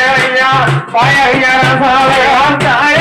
ஐயா பாயா சாலையான் தாய்